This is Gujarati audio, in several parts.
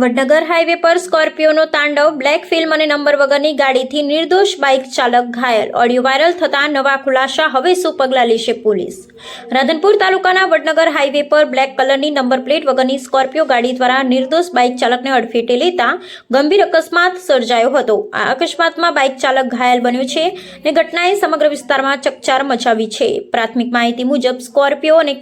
વડનગર હાઈવે પર સ્કોર્પિયોનો તાંડવ, બ્લેક ફિલ્મ અને નંબર વગરની ગાડીથી નિર્દોષ બાઇક ચાલક ઘાયલ. ઓડિયો વાયરલ થતા નવા ખુલાસા હવે શું પગલાં લેશે પોલીસ? રાધનપુર તાલુકાના વડનગર હાઈવે પર બ્લેક કલરની નંબર પ્લેટ વગરની સ્કોર્પિયો ગાડી દ્વારા નિર્દોષ બાઇક ચાલકને અડફેટે લેતા ગંભીર અકસ્માત સર્જાયો હતો. આ અકસ્માતમાં બાઇક ચાલક ઘાયલ બન્યો છે અને ઘટનાએ સમગ્ર વિસ્તારમાં ચકચાર મચાવી છે. પ્રાથમિક માહિતી મુજબ, સ્કોર્પિયો અને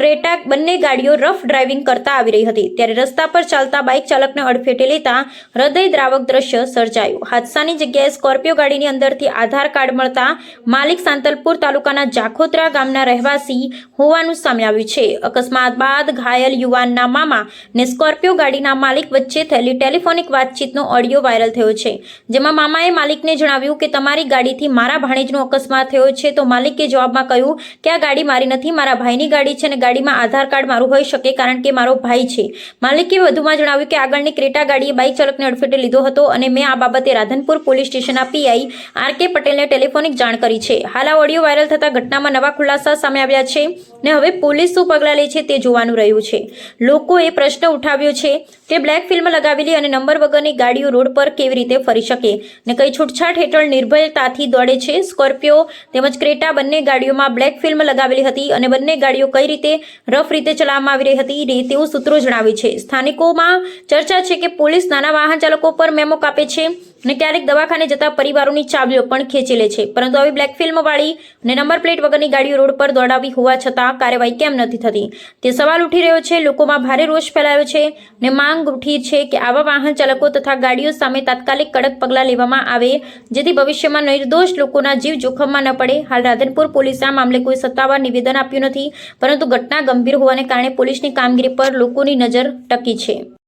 ક્રેટા બંને ગાડીઓ રફ ડ્રાઇવિંગ કરતા આવી રહી હતી. ત્યારે રસ્તા પર ચાલતા બાઇક ચાલકને અડફેટે લેતા હૃદયદ્રાવક દ્રશ્ય સર્જાયું. હાદસાની જગ્યાએ સ્કોર્પિયો ગાડીની અંદરથી આધાર કાર્ડ મળતા માલિક સાંતલપુર તાલુકાના જાખોત્રા ગામના રહેવાસી હોવાનું સામે આવ્યું છે. અકસ્માત બાદ ઘાયલ યુવાનના મામા ને સ્કોર્પિયો ગાડીના માલિક વચ્ચે થયેલી ટેલિફોનિક વાતચીતનો ઓડિયો વાયરલ થયો છે. જેમાં મામાએ માલિકને જણાવ્યું કે તમારી ગાડીથી મારા ભાણેજનો અકસ્માત થયો છે તો માલિકે જવાબમાં કહ્યું કે આ ગાડી મારી નથી, મારા ભાઈની ગાડી છે અને ગાડીમાં આધાર કાર્ડ મારું હોઈ શકે કારણ કે મારો ભાઈ છે. માલિકે વધુમાં જણાવ્યું કે આગળની ક્રેટા ગાડીએ બાઇક ચાલકને અડફેટે લીધો હતો અને મેં આ બાબતે રાધનપુર પોલીસ સ્ટેશનના પીઆઈ આર કે પટેલને ટેલિફોનિક જાણ કરી છે. હાલ આ ઓડિયો વાયરલ થતા ઘટનામાં નવા ખુલાસા સામે આવ્યા છે ને હવે પોલીસ શું પગલાં લે છે તે જોવાનું રહ્યું છે. લોકોએ પ્રશ્ન ઉઠાવ્યો છે કે બ્લેક ફિલ્મ લગાવેલી અને નંબર વગરની ગાડીઓ રોડ પર કેવી રીતે ફરી શકે ને કઈ છૂટછાટ હેઠળ નિર્ભયતાથી દોડે છે સ્કોર્પિયો તેમજ ક્રેટા બંને ગાડીઓમાં બ્લેક ફિલ્મ લગાવેલી હતી અને બંને ગાડીઓ કઈ રીતે રફ રીતે ચલાવવામાં આવી રહી હતી તેવું સૂત્રો જણાવે છે. સ્થાનિકોમાં ચર્ચા છે કે પોલીસ નાના વાહન ચાલકો પર મેમો કાપે છે અને ક્યારેક દવાખાને જતા પરિવારોની ચાવીઓ પણ ખેંચી લે છે. પરંતુ આવી બ્લેક ફિલ્મવાળી અને નંબર પ્લેટ વગરની ગાડીઓ રોડ પર દોડાવી હોવા છતાં કાર્યવાહી કેમ નથી થતી? તે સવાલ ઉઠી રહ્યો છે. લોકોમાં ભારે રોષ ફેલાયો છે ને માંગ ઉઠી છે કે આવા વાહન ચાલકો તથા ગાડીઓ સામે તાત્કાલિક કડક પગલાં લેવામાં આવે, જેથી ભવિષ્યમાં નિર્દોષ લોકોના જીવ જોખમમાં ન પડે. હાલ રાધનપુર પોલીસે આ મામલે કોઈ સત્તાવાર નિવેદન આપ્યું નથી, પરંતુ ઘટના ગંભીર હોવાને કારણે પોલીસની કામગીરી પર લોકોની નજર ટકી છે.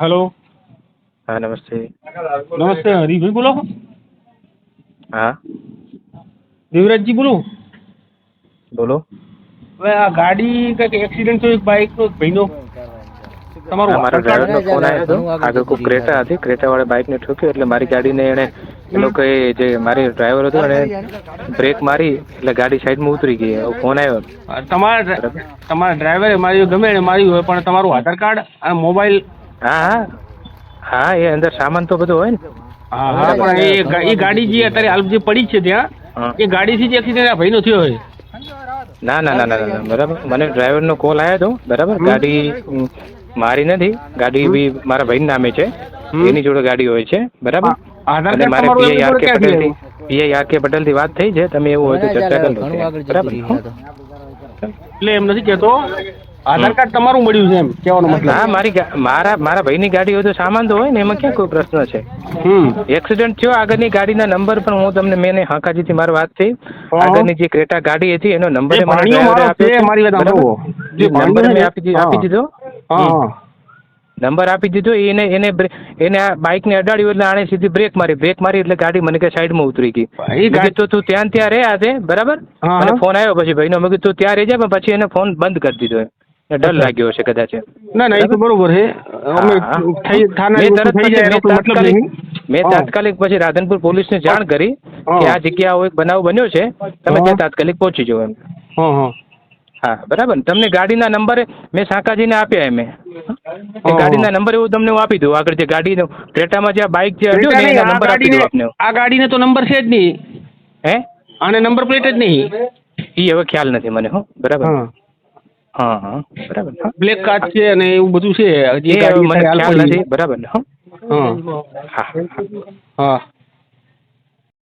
હલો હા નમસ્તે. નમસ્તે હરીભાઈ બોલો. હા. દેવરાજજી બોલો. બોલો. હવે આ ગાડી કંઈક એક્સિડન્ટ થયો એક બાઇક નો ભાઈનો? તમારું મારા આધાર કાર્ડ ફોન આવ્યો હતો. આગળ કોઈ ક્રેટા હતી? ક્રેટા વાળા ઠોક્યો એટલે મારી ગાડીને એણે એ લોકોએ જે મારી ડ્રાઈવર હતો એને બ્રેક મારી એટલે ગાડી સાઈડમાં ઉતરી ગઈ. ફોન આવ્યો તમારા તમારા ડ્રાઈવરે મારી ગમે એને માર્યું હોય પણ તમારું આધાર કાર્ડ અને મોબાઈલ હા હા. હા એ અંદર સામાન તો બધો હોય ને. હા હા પણ એ એ ગાડી જે અત્યારે હાલ જે પડી છે ત્યાં. એ ગાડીથી જે એક્સિડન્ટ આ ભાઈનો થયો હોય ના ના ના ના બરાબર. મને ડ્રાઈવરનો કોલ આવ્યો હતો બરાબર? ગાડી મારી નથી. ગાડી બી મારા ભાઈ નામે છે. એની જોડે ગાડી હોય છે બરાબર? અને મારે તમારું પીઆઈ આર કે પટેલથી? પીઆઈ આર કે પટેલથી વાત થઈ છે. તમે એવું હોય તો ચર્ચા કરી લો બરાબર? એટલે એમ નથી કહેતો. આધાર કાર્ડ તમારું મળ્યું છે એમ કહેવાનો હા મારી મારા મારા ભાઈની ગાડી હોય તો સામાન તો હોય ને એમાં ક્યાં કોઈ પ્રશ્ન છે? હમ. એક્સિડન્ટ થયો આગળની ગાડીના નંબર પણ હું તમને મેં હાકાજીથી મારી વાત થઈ. આગળની જે ક્રેટા ગાડી હતી એનો નંબર મારો વાત નંબર મેં આપી દીધો આપી દીધો? નંબર આપી દીધો એને એને એને આ બાઇકને અડાડ્યું એટલે આણે સીધી બ્રેક મારી બ્રેક મારી એટલે ગાડી મને કે સાઈડમાં ઉતરી ગઈ. તો તું ત્યાં ને ત્યાં રહ્યા છે બરાબર? અને મને ફોન આવ્યો પછી ભાઈનો મેં કીધું તું ત્યાં રહી જાય પણ પછી એને ફોન બંધ કરી દીધો ડર લાગ્યો હશે કદાચ. ના ના એ તો બરોબર છે. અમે. થઈ થાના થઈ જાય મતલબ નહીં. મેં તાત્કાલિક પછી રાધનપુર પોલીસને જાણ કરી કે. આ જગ્યાઓ એક બનાવ બન્યો છે તમે ત્યાં તાત્કાલિક પહોંચી જાઓ એમ. હા બરાબર ને? તમને ગાડીના નંબર મેં શાકાજીને આપ્યા એમ એ. ગાડીના નંબર એવું તમને હું આપી દઉં. આગળ જે ગાડીનો ક્રેટામાં જે બાઇક જે અડ્યો ને એના નંબર આપી દઉં આપને. આ ગાડીને તો નંબર છે જ નહીં. હે? આને નંબર પ્લેટ જ નહીં. એ હવે ખ્યાલ નથી મને હો. બરાબર. હા હા. બરાબર હા. બ્લેક કાર્ડ છે અને એવું બધું છે. હજી હવે મને ખ્યાલ નથી. બરાબર ને હા. હા હા.